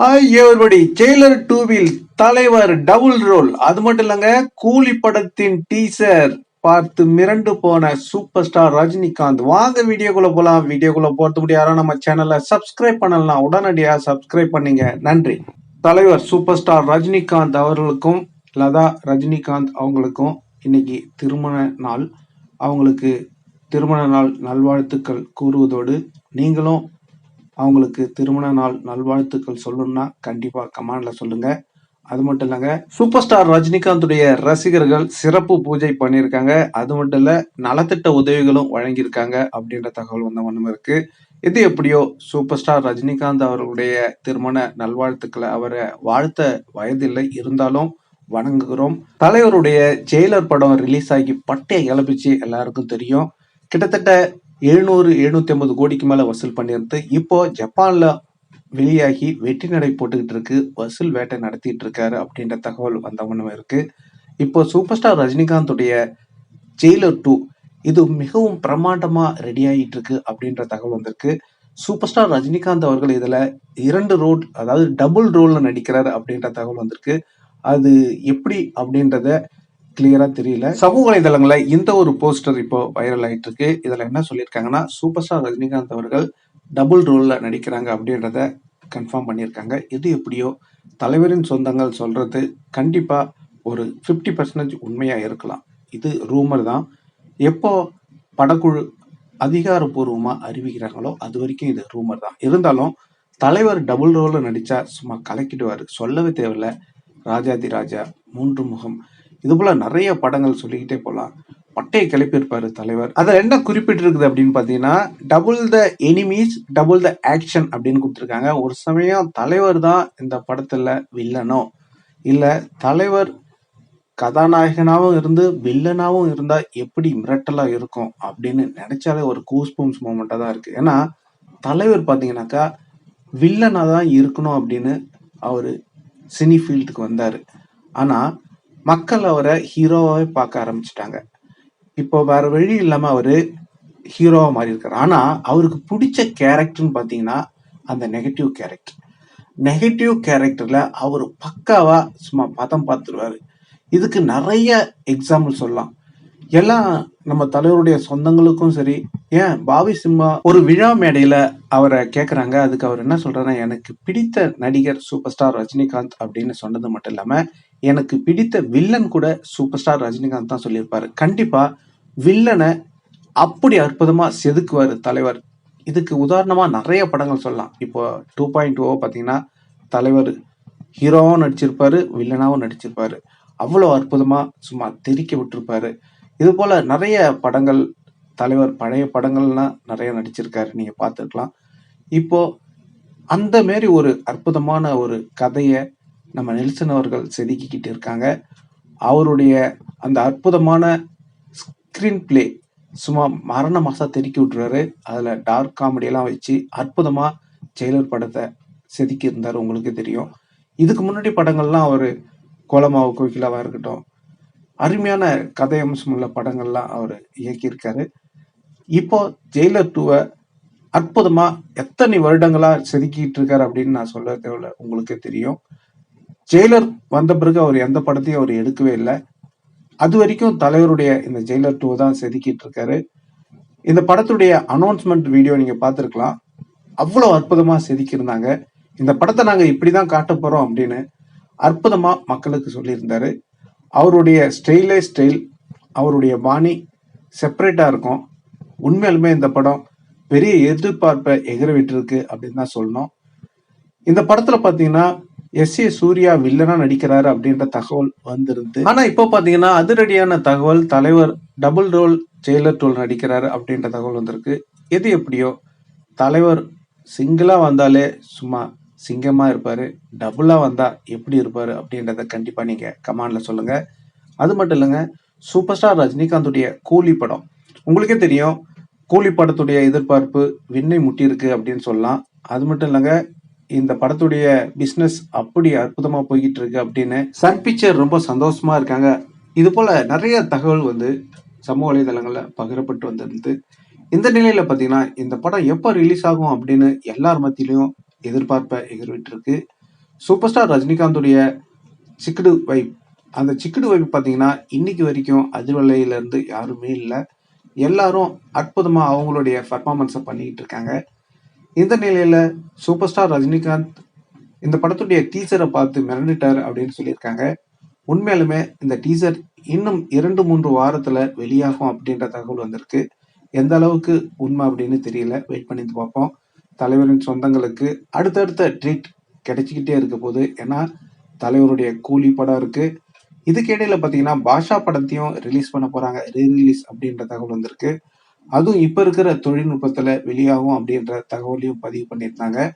Hi everybody Jailer டூவில் தலைவர் double role அது மட்டும் இல்லங்க கூலி படத்தின் டீசர் பார்த்து மிரண்டு போன சூப்பர் ஸ்டார் ரஜினிகாந்த். வாங்க வீடியோக்குள்ள போலாம். வீடியோக்குள்ள போறது யாரும் நம்ம சேனலை சப்ஸ்கிரைப் பண்ணலாம். உடனடியாக சப்ஸ்கிரைப் பண்ணீங்க. நன்றி. தலைவர் சூப்பர் ஸ்டார் ரஜினிகாந்த் அவர்களுக்கும் லதா ரஜினிகாந்த் அவங்களுக்கும் இன்னைக்கு திருமண நாள். அவங்களுக்கு திருமண நாள் நல்வாழ்த்துக்கள் கூறுவதோடு நீங்களும் அவங்களுக்கு திருமண நாள் நல்வாழ்த்துக்கள் சொல்லணும்னா கண்டிப்பா கமெண்ட்ல சொல்லுங்க. அது மட்டும் இல்லைங்க சூப்பர் ஸ்டார் ரஜினிகாந்துடைய ரசிகர்கள் சிறப்பு பூஜை பண்ணியிருக்காங்க. அது மட்டும் இல்ல நலத்திட்ட உதவிகளும் வழங்கியிருக்காங்க அப்படின்ற தகவல் வந்த ஒண்ணும் இருக்கு. இது எப்படியோ சூப்பர் ஸ்டார் ரஜினிகாந்த் அவர்களுடைய திருமண நல்வாழ்த்துக்களை அவரை வாழ்த்த வயதில்லை. இருந்தாலும் வணங்குகிறோம். தலைவருடைய ஜெயிலர் படம் ரிலீஸ் ஆகி பட்டையை கிளப்பிச்சு எல்லாருக்கும் தெரியும். கிட்டத்தட்ட எழுநூறு எழுநூத்தி ஐம்பது கோடிக்கு மேல வசூல் பண்ணியிருந்து இப்போ ஜப்பான்ல வெளியாகி வெற்றி நடை போட்டுக்கிட்டு இருக்கு வசூல் வேட்டை நடத்திட்டு இருக்காரு அப்படின்ற தகவல் வந்தவனும் இருக்கு. இப்போ சூப்பர் ஸ்டார் ரஜினிகாந்துடைய ஜெயிலர் டூ இது மிகவும் பிரமாண்டமா ரெடி ஆகிட்டு இருக்கு அப்படின்ற தகவல் வந்திருக்கு. சூப்பர் ஸ்டார் ரஜினிகாந்த் அவர்கள் இதுல இரண்டு ரோல் அதாவது டபுள் ரோல்ல நடிக்கிறாரு அப்படின்ற தகவல் வந்திருக்கு. அது எப்படி அப்படின்றத கிளியரா தெரியல. சமூக வலைதளங்கள்ல இந்த ஒரு போஸ்டர் இப்போ வைரல் ஆயிட்டு இருக்கு இதுல என்ன சொல்லியிருக்காங்கன்னா சூப்பர் ஸ்டார் ரஜினிகாந்த் அவர்கள் டபுள் ரோல்ல நடிக்கிறாங்க அப்படின்றத கன்ஃபார்ம் பண்ணியிருக்காங்க. இது எப்படியோ தலைவரின் சொந்தங்கள் சொல்றது கண்டிப்பா ஒரு 50% பர்சன்டேஜ் உண்மையா இருக்கலாம். இது ரூமர் தான். எப்போ படக்குழு அதிகாரப்பூர்வமா அறிவிக்கிறாங்களோ அது வரைக்கும் இது ரூமர் தான். இருந்தாலும் தலைவர் டபுள் ரோலில் நடிச்சா சும்மா கலக்கிடுவாரு. சொல்லவே தேவையில்ல. ராஜாதி ராஜா மூன்று முகம். இது போல நிறைய படங்கள் சொல்லிக்கிட்டே போகலாம் பட்டையை கிளப்பியிருப்பார் தலைவர். அதில் என்ன குறிப்பிட்டிருக்குது அப்படின்னு பார்த்தீங்கன்னா double the enemies double the action அப்படின்னு கொடுத்துருக்காங்க. ஒரு சமயம் தலைவர் தான் இந்த படத்தில் வில்லனோ இல்லை தலைவர் கதாநாயகனாகவும் இருந்து வில்லனாகவும் இருந்தால் எப்படி மிரட்டலாக இருக்கும் அப்படின்னு நினைச்சாலே ஒரு கூஸ்பூம்ஸ் மூமெண்ட்டாக தான் இருக்குது ஏன்னா தலைவர் பார்த்தீங்கன்னாக்கா வில்லனாக தான் இருக்கணும் அப்படின்னு அவர் சினி ஃபீல்டுக்கு வந்தார். ஆனால் மக்கள் அவரை ஹீரோவாகவே பார்க்க ஆரம்பிச்சிட்டாங்க. இப்போ வேற வழி இல்லாம அவரு ஹீரோவா மாறி இருக்காரு ஆனா அவருக்கு பிடிச்ச கேரக்டர்னு பாத்தீங்கன்னா அந்த நெகட்டிவ் கேரக்டர். நெகட்டிவ் கேரக்டர்ல அவர் பக்காவா சும்மா பதம் பார்த்துருவாரு. இதுக்கு நிறைய எக்ஸாம்பிள் சொல்லலாம். எல்லாம் நம்ம தலைவருடைய சொந்தங்களுக்கும் சரி ஏன் பாவி சிம்மா ஒரு விழா மேடையில அவரை கேட்குறாங்க அதுக்கு அவர் என்ன சொல்றாருன்னா எனக்கு பிடித்த நடிகர் சூப்பர் ஸ்டார் ரஜினிகாந்த் அப்படின்னு சொன்னது மட்டும் இல்லாம எனக்கு பிடித்த வில்லன் கூட சூப்பர் ஸ்டார் ரஜினிகாந்த் தான் சொல்லியிருப்பாரு. கண்டிப்பா வில்லனை அப்படி அற்புதமா செதுக்குவார் தலைவர். இதுக்கு உதாரணமா நிறைய படங்கள் சொல்லலாம். இப்போ டூ பாயிண்ட் ஓ பார்த்தீங்கன்னா தலைவர் ஹீரோவும் நடிச்சிருப்பாரு வில்லனாகவும் நடிச்சிருப்பாரு. அவ்வளோ அற்புதமா சும்மா தெரிக்க விட்டுருப்பாரு. இது போல நிறைய படங்கள் தலைவர் பழைய படங்கள்லாம் நிறைய நடிச்சிருக்காரு. நீங்க பார்த்துருக்கலாம். இப்போ அந்த மாரி ஒரு அற்புதமான ஒரு கதையை நம்ம நெல்சன் அவர்கள் செதுக்கிக்கிட்டு இருக்காங்க. அவருடைய அந்த அற்புதமான ஸ்கிரீன் பிளே சும்மா மரண மாசா தெருக்கி விட்டுறாரு. அதுல டார்க் காமெடியெல்லாம் வச்சு அற்புதமா ஜெயிலர் படத்தை செதுக்கி இருந்தாரு உங்களுக்கு தெரியும். இதுக்கு முன்னாடி படங்கள்லாம் அவரு கோலமாவு கோகிலாவா இருக்கட்டும் அருமையான கதை அம்சம் உள்ள படங்கள்லாம் அவர் இயக்கியிருக்காரு. இப்போ ஜெயிலர் டூவை அற்புதமா எத்தனை வருடங்களா செதுக்கிட்டு இருக்காரு அப்படின்னு நான் சொல்ல தேவையில்ல உங்களுக்கே தெரியும். ஜெயிலர் வந்த பிறகு அவர் எந்த படத்தையும் அவர் எடுக்கவே இல்லை. அது வரைக்கும் தலைவருடைய இந்த ஜெயிலர் டூ தான் செதுக்கிட்டு இருக்காரு. இந்த படத்துடைய அனௌன்ஸ்மெண்ட் வீடியோ நீங்க பார்த்துருக்கலாம். அவ்வளோ அற்புதமா செதுக்கியிருந்தாங்க. இந்த படத்தை நாங்க இப்படிதான் காட்ட போறோம் அப்படின்னு அற்புதமா மக்களுக்கு சொல்லியிருந்தாரு. அவருடைய ஸ்டைலே ஸ்டைல் அவருடைய பாணி செப்பரேட்டா இருக்கும். உண்மையாலுமே இந்த படம் பெரிய எதிர்பார்ப்பை எகிர விட்டுருக்கு அப்படின்னு தான் சொல்லணும். இந்த படத்துல பாத்தீங்கன்னா எஸ் ஏ சூர்யா வில்லனா நடிக்கிறாரு அப்படின்ற தகவல் வந்திருந்து ஆனா இப்போ பாத்தீங்கன்னா அதிரடியான தகவல் தலைவர் டபுள் ரோல் ஜெயிலர் ரோல் நடிக்கிறாரு அப்படின்ற தகவல் வந்திருக்கு. எது எப்படியோ தலைவர் சிங்கிளா வந்தாலே சும்மா சிங்கமா இருப்பாரு டபுளா வந்தா எப்படி இருப்பாரு அப்படின்றத கண்டிப்பா நீங்க கமாண்ட்ல சொல்லுங்க. அது மட்டும் இல்லைங்க சூப்பர் ஸ்டார் ரஜினிகாந்துடைய கூலி படம். உங்களுக்கே தெரியும் கூலி படத்துடைய எதிர்பார்ப்பு விண்ணை முட்டியிருக்கு அப்படின்னு சொல்லலாம். அது மட்டும் இல்லைங்க இந்த படத்துடைய பிஸ்னஸ் அப்படி அற்புதமா போய்கிட்டு இருக்கு அப்படின்னு சன் பிக்சர் ரொம்ப சந்தோஷமா இருக்காங்க. இது போல நிறைய தகவல் வந்து சமூக வலைதளங்கள்ல பகிரப்பட்டு வந்திருந்து இந்த நிலையில பாத்தீங்கன்னா இந்த படம் எப்போ ரிலீஸ் ஆகும் அப்படின்னு எல்லார் மத்தியிலையும் எதிர்பார்ப்பை எதிர்விட்டு இருக்கு சூப்பர் ஸ்டார் ரஜினிகாந்துடைய சிக்குடு வைப் அந்த சிக்குடு வைப் பார்த்தீங்கன்னா இன்னைக்கு வரைக்கும் அதிர்வலையில இருந்து யாருமே இல்லை. எல்லாரும் அற்புதமா அவங்களுடைய பர்ஃபார்மன்ஸை பண்ணிக்கிட்டு இருக்காங்க. இந்த நிலையில சூப்பர் ஸ்டார் ரஜினிகாந்த் இந்த படத்துடைய டீசரை பார்த்து மிரண்டுட்டார் அப்படின்னு சொல்லியிருக்காங்க. உண்மையாலுமே இந்த டீசர் இன்னும் இரண்டு மூன்று வாரத்துல வெளியாகும் அப்படின்ற தகவல் வந்திருக்கு. எந்த அளவுக்கு உண்மை அப்படின்னு தெரியல. வெயிட் பண்ணி பார்ப்போம். தலைவரின் சொந்தங்களுக்கு அடுத்தடுத்த ட்ரீட் கிடைச்சிக்கிட்டே இருக்க போது ஏன்னா தலைவருடைய கூலி படம் இருக்கு. இதுக்கு இடையில பாத்தீங்கன்னா பாஷா படத்தையும் ரிலீஸ் பண்ண போறாங்க. ரீ ரிலீஸ் அப்படின்ற தகவல் வந்திருக்கு. அதுவும் இப்ப இருக்கிற தொழில்நுட்பத்துல வெளியாகும் அப்படின்ற தகவலையும் பதிவு பண்ணியிருந்தாங்க.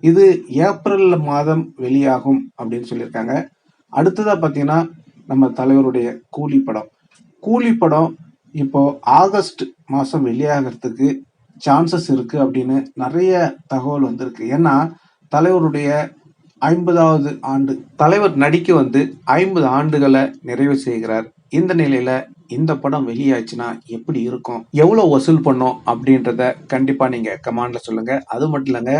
இது ஏப்ரல் மாதம் வெளியாகும் அப்படின்னு சொல்லியிருக்காங்க. அடுத்ததா பாத்தீங்கன்னா நம்ம தலைவருடைய கூலி படம். கூலி படம் இப்போ ஆகஸ்ட் மாசம் வெளியாகிறதுக்கு சான்சஸ் இருக்கு அப்படின்னு நிறைய தகவல் வந்திருக்கு. ஏன்னா தலைவருடைய ஐம்பதாவது ஆண்டு தலைவர் நடிக்க வந்து ஐம்பது ஆண்டுகளை நிறைவு செய்கிறார். இந்த நிலையில இந்த படம் வெளியாச்சுன்னா எப்படி இருக்கும்? எவ்வளோ வசூல் பண்ணும் அப்படின்றத கண்டிப்பாக நீங்கள் கமெண்ட்ல சொல்லுங்கள் அது மட்டும் இல்லைங்க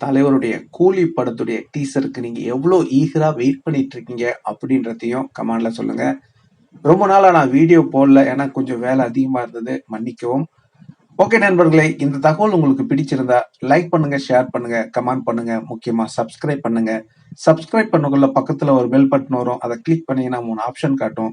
தலைவருடைய கூலி படத்துடைய டீசருக்கு நீங்கள் எவ்வளோ ஈகராக வெயிட் பண்ணிட்டு இருக்கீங்க அப்படின்றதையும் கமாண்டில் சொல்லுங்கள் ரொம்ப நாளாக நான் வீடியோ போடல ஏன்னா கொஞ்சம் வேலை அதிகமாக இருந்தது மன்னிக்கவும். ஓகே நண்பர்களே இந்த தகவல் உங்களுக்கு பிடிச்சிருந்தா லைக் பண்ணுங்க ஷேர் பண்ணுங்க கமெண்ட் பண்ணுங்க முக்கியமா சப்ஸ்கிரைப் பண்ணுங்க. சப்ஸ்கிரைப் பண்ணக்குள்ள பக்கத்துல ஒரு பெல் பட்டன் வரும் அதை கிளிக் பண்ணீங்கன்னா மூணு ஆப்ஷன் காட்டும்.